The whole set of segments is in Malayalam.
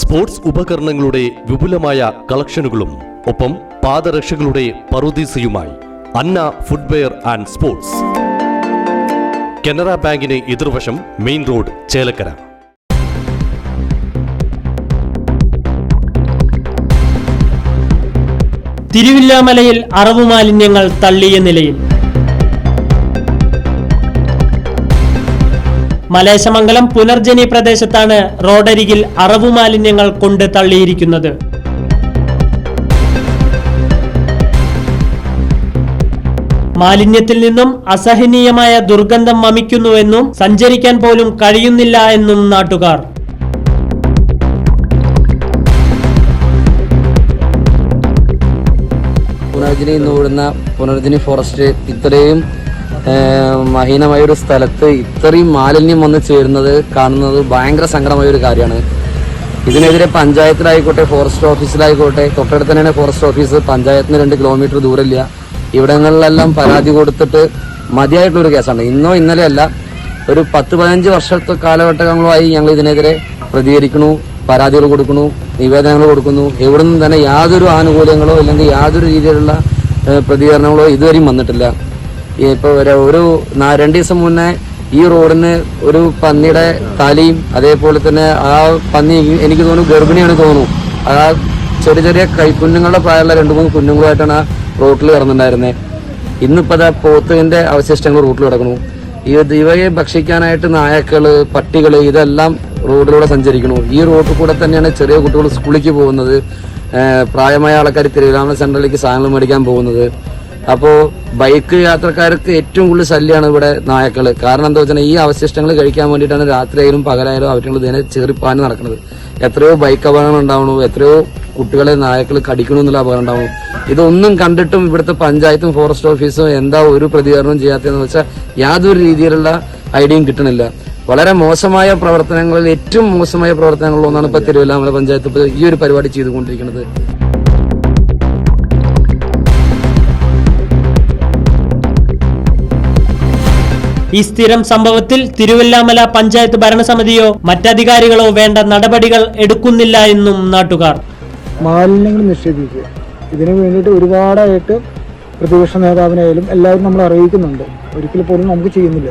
സ്പോർട്സ് ഉപകരണങ്ങളുടെ വിപുലമായ കളക്ഷനുകളും ഒപ്പം പാദരക്ഷകളുടെ പറുദീസയുമായി Anna footwear and sports. Canara ബാങ്കിന് എതിർവശം മെയിൻ റോഡ് ചേലക്കര. തിരുവില്ലാമലയിൽ അറവുമാലിന്യങ്ങൾ തള്ളിയ നിലയിൽ മലേശമംഗലം പുനർജനി പ്രദേശത്താണ് റോഡരികിൽ അറവു മാലിന്യങ്ങൾ കൊണ്ട് തള്ളിയിരിക്കുന്നത്. മാലിന്യത്തിൽ നിന്നും അസഹനീയമായ ദുർഗന്ധം വമിക്കുന്നുവെന്നും സഞ്ചരിക്കാൻ പോലും കഴിയുന്നില്ല എന്നും നാട്ടുകാർ. പുനർജനി എന്ന് വിടുന്ന പുനർജനി ഫോറസ്റ്റ് ഇത്രയും മഹീനമായ ഒരു സ്ഥലത്ത് ഇത്രയും മാലിന്യം വന്ന് ചേരുന്നത് കാണുന്നത് ഭയങ്കര സങ്കടമായ ഒരു കാര്യമാണ്. ഇതിനെതിരെ പഞ്ചായത്തിലായിക്കോട്ടെ ഫോറസ്റ്റ് ഓഫീസിലായിക്കോട്ടെ തൊട്ടടുത്ത് തന്നെയാണ് ഫോറസ്റ്റ് ഓഫീസ് പഞ്ചായത്തിന് രണ്ട് കിലോമീറ്റർ ദൂരമില്ല. ഇവിടങ്ങളിലെല്ലാം പരാതി കൊടുത്തിട്ട് മതിയായിട്ടുള്ളൊരു കേസാണ്. ഇന്നോ ഇന്നലെയല്ല ഒരു പത്ത് പതിനഞ്ച് വർഷത്തെ കാലഘട്ടങ്ങളായി ഞങ്ങൾ ഇതിനെതിരെ പ്രതികരിക്കണു പരാതികൾ കൊടുക്കുന്നു നിവേദനങ്ങൾ കൊടുക്കുന്നു. എവിടെ നിന്നും തന്നെ യാതൊരു ആനുകൂല്യങ്ങളോ അല്ലെങ്കിൽ യാതൊരു രീതിയിലുള്ള പ്രതികരണങ്ങളോ ഇതുവരെയും വന്നിട്ടില്ല. ഇപ്പോൾ ഒരു രണ്ട് ദിവസം മുന്നേ ഈ റോഡിന് ഒരു പന്നിയുടെ തലയും അതേപോലെ തന്നെ ആ പന്നി എനിക്ക് തോന്നുന്നു ഗർഭിണിയാണ് തോന്നുന്നു. ആ ചെറിയ ചെറിയ കൈക്കുഞ്ഞുങ്ങളുടെ പ്രായമുള്ള രണ്ട് മൂന്ന് കുഞ്ഞുങ്ങളുമായിട്ടാണ് ആ റോട്ടിൽ കിടന്നിട്ടുണ്ടായിരുന്നത് ഇന്നിപ്പോ അതാ പോത്തുവിന്റെ അവശിഷ്ടങ്ങൾ റൂട്ടിൽ കിടക്കുന്നു. ഈ ഇവയെ ഭക്ഷിക്കാനായിട്ട് നായക്കൾ പട്ടികൾ ഇതെല്ലാം റോഡിലൂടെ സഞ്ചരിക്കുന്നു. ഈ റോഡിൽ കൂടെ തന്നെയാണ് ചെറിയ കുട്ടികൾ സ്കൂളിലേക്ക് പോകുന്നത്. പ്രായമായ ആൾക്കാർ തിരുവിതാമല സെന്ററിലേക്ക് സാധനങ്ങൾ മേടിക്കാൻ പോകുന്നത്. അപ്പോൾ ബൈക്ക് യാത്രക്കാർക്ക് ഏറ്റവും കൂടുതൽ ശല്യമാണ് ഇവിടെ നായക്കൾ. കാരണം എന്താ വെച്ചാൽ ഈ അവശിഷ്ടങ്ങൾ കഴിക്കാൻ വേണ്ടിയിട്ടാണ് രാത്രിയായാലും പകലായാലും അവരുടെ ഇതിനെ ചെറിപ്പാൻ നടക്കുന്നത് എത്രയോ ബൈക്ക് അപകടങ്ങൾ ഉണ്ടാവണു എത്രയോ കുട്ടികളെ നായക്കൾ കടിക്കണു എന്നുള്ള അപകടം ഉണ്ടാവണം. ഇതൊന്നും കണ്ടിട്ടും ഇവിടുത്തെ പഞ്ചായത്തും ഫോറസ്റ്റ് ഓഫീസും എന്താ ഒരു പ്രതികരണവും ചെയ്യാത്തതെന്ന് വെച്ചാൽ യാതൊരു രീതിയിലുള്ള ഐഡിയയും കിട്ടണില്ല. വളരെ മോശമായ പ്രവർത്തനങ്ങളിൽ ഏറ്റവും മോശമായ പ്രവർത്തനങ്ങളിലൊന്നാണ് ഇപ്പൊ തിരുവല്ലാമല പഞ്ചായത്ത് ഈ ഒരു പരിപാടി ചെയ്തുകൊണ്ടിരിക്കുന്നത്. ഈ സ്ഥിരം സംഭവത്തിൽ തിരുവല്ലാമല പഞ്ചായത്ത് ഭരണസമിതിയോ മറ്റധികാരികളോ വേണ്ട നടപടികൾ എടുക്കുന്നില്ല എന്നും നാട്ടുകാർ. മാലിന്യങ്ങൾ നിക്ഷേപിക്കുക ഇതിനു വേണ്ടിയിട്ട് ഒരുപാടായിട്ട് പ്രതിപക്ഷ നേതാവിനായാലും എല്ലാവരും നമ്മൾ അറിയിക്കുന്നുണ്ട്. ഒരിക്കലും പോലും നമുക്ക് ചെയ്യുന്നില്ല.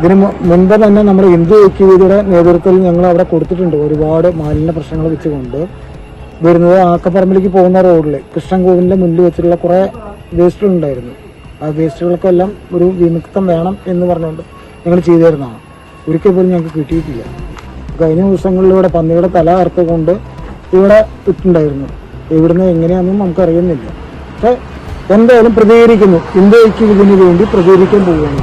ഇതിന് മുൻപ് തന്നെ നമ്മൾ ഹിന്ദു ഐക്യവേദിയുടെ നേതൃത്വത്തിൽ ഞങ്ങൾ അവിടെ കൊടുത്തിട്ടുണ്ട് ഒരുപാട് മാലിന്യ പ്രശ്നങ്ങൾ വെച്ചുകൊണ്ട്. വരുന്നത് ആക്കപ്പറമ്പിലേക്ക് പോകുന്ന റോഡിൽ കൃഷ്ണൻകോവിലിന്റെ മുന്നിൽ വെച്ചിട്ടുള്ള കുറേ വേസ്റ്റുകൾ ഉണ്ടായിരുന്നു ആ വേസ്റ്റുകൾക്കെല്ലാം ഒരു വിമുക്തം വേണം എന്ന് പറഞ്ഞുകൊണ്ട് ഞങ്ങൾ ചെയ്തു തരുന്നതാണ് ഒരിക്കൽ പോലും ഞങ്ങൾക്ക് കിട്ടിയിട്ടില്ല. കഴിഞ്ഞ ദിവസങ്ങളിലൂടെ പന്നിയുടെ തല അറുത്തുകൊണ്ട് ഇവിടെ ഇട്ടുണ്ടായിരുന്നു. എവിടുന്ന് എങ്ങനെയാണെന്നും നമുക്ക് അറിയുന്നില്ല പക്ഷെ എന്തായാലും പ്രതികരിക്കുന്നു. ഇന്ത്യയ്ക്ക് ഇതിനു വേണ്ടി പ്രതികരിക്കാൻ പോവുകയാണ്.